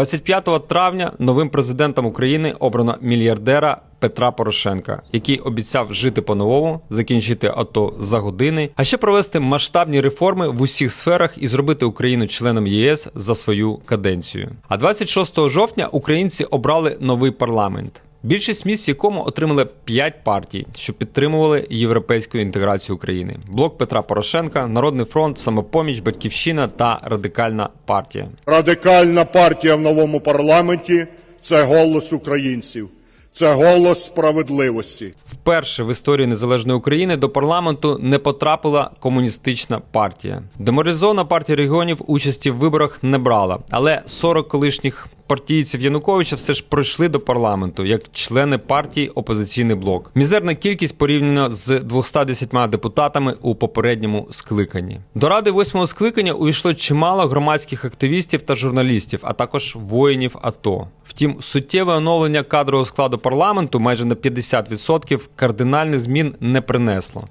25 травня новим президентом України обрано мільярдера Петра Порошенка, який обіцяв жити по-новому, закінчити АТО за години, а ще провести масштабні реформи в усіх сферах і зробити Україну членом єС за свою каденцію. А 26 жовтня українці обрали новий парламент. Більшість місць, якому отримали 5 партій, що підтримували європейську інтеграцію України: блок Петра Порошенка, Народний фронт, Самопоміч, Батьківщина та Радикальна партія. Радикальна партія в новому парламенті це голос українців, це голос справедливості. Вперше в історії незалежної України до парламенту не потрапила комуністична партія. Деморалізована партія регіонів участі в виборах не брала, але 40 колишніх партійців Януковича все ж пройшли до парламенту як члени партії Опозиційний блок. Мізерна кількість порівняно з 210 депутатами у попередньому скликанні. До ради восьмого скликання увійшло чимало громадських активістів та журналістів, а також воїнів АТО. Втім, суттєве оновлення кадрового складу парламенту майже на 50% кардинальних змін не принесло.